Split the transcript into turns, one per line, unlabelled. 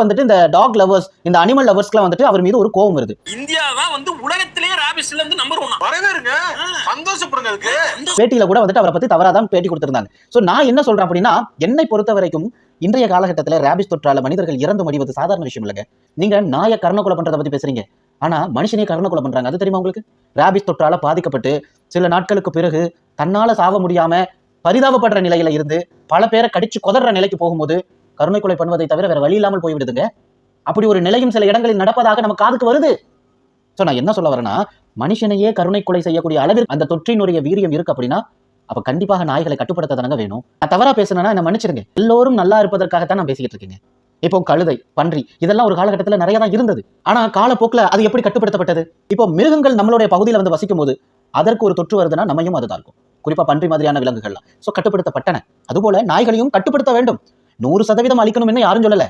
வந்துட்டு இந்த dog lovers இந்த அனிமல் லவர்ஸ்க்குலாம் வந்துட்டு அவர் மீது ஒரு கோபம் வருது.
இந்தியா தான் வந்து உலகத்திலேயே ராபிஸ்ல இருந்து நம்பர் ஒன்
வரவேறுங்க. சந்தோஷப்படுங்க அதுக்கு.
பேட்டியில கூட வந்துட்டு அவரை பத்தி தவறா தான் பேட்டி கொடுத்திருந்தாங்க. சோ நான் என்ன சொல்றேன் அப்படின்னா என்னை பொறுத்த வரைக்கும் இன்றைய காலகட்டத்துல ரேபிஸ் தொற்றால மனிதர்கள் இறந்து மடிவது சாதாரண விஷயம் இல்லைங்க. நீங்க நாயை கர்ண கொலை பண்றதை பத்தி பேசுறீங்க. ஆனா மனுஷனே கர்ண கொலை பண்றாங்க. அது தெரியுமா உங்களுக்கு? ரேபிஸ் தொற்றால பாதிக்கப்பட்டு சில நாட்களுக்கு பிறகு தன்னால சாவ முடியாம பரிதாபப்படுற நிலையில இருந்து பல பேரை கடிச்சு கொதற நிலைக்கு போகும்போது கருணை கொலை பண்ணுவதை தவிர வேற வழி இல்லாமல் போய்விடுதுங்க. அப்படி ஒரு நிலையும் சில இடங்களில் நடப்பதாக நம்ம காதுக்கு வருது. ஸோ நான் என்ன சொல்ல வரேன்னா மனுஷனையே கருணை கொலை செய்யக்கூடிய அளவில் அந்த தொற்றினுடைய வீரியம் இருக்கு அப்படின்னா அப்ப கண்டிப்பாக நாய்களை கட்டுப்படுத்த தானங்க வேணும். நான் தவறா பேசுனா என்ன மன்னிச்சிருங்க. எல்லோரும் நல்லா இருப்பதற்காகத்தான் நான் பேசிக்கிட்டு இருக்கேங்க. இப்போ கழுதை பன்றி இதெல்லாம் ஒரு காலகட்டத்தில் நிறைய தான் இருந்தது. ஆனா காலப்போக்கில் அது எப்படி கட்டுப்படுத்தப்பட்டது? இப்போ மிருகங்கள் நம்மளுடைய பகுதியில் வந்து வசிக்கும் போது அதற்கு ஒரு தொற்று வருதுன்னா நம்மையும் அதுதான் இருக்கும். குறிப்பா பன்றி மாதிரியான விலங்குகள்லாம். ஸோ கட்டுப்படுத்தப்பட்டன. அதுபோல நாய்களையும் கட்டுப்படுத்த வேண்டும். நூறு சதவீதம் அளிக்கணும்னு யாரும் சொல்லலை.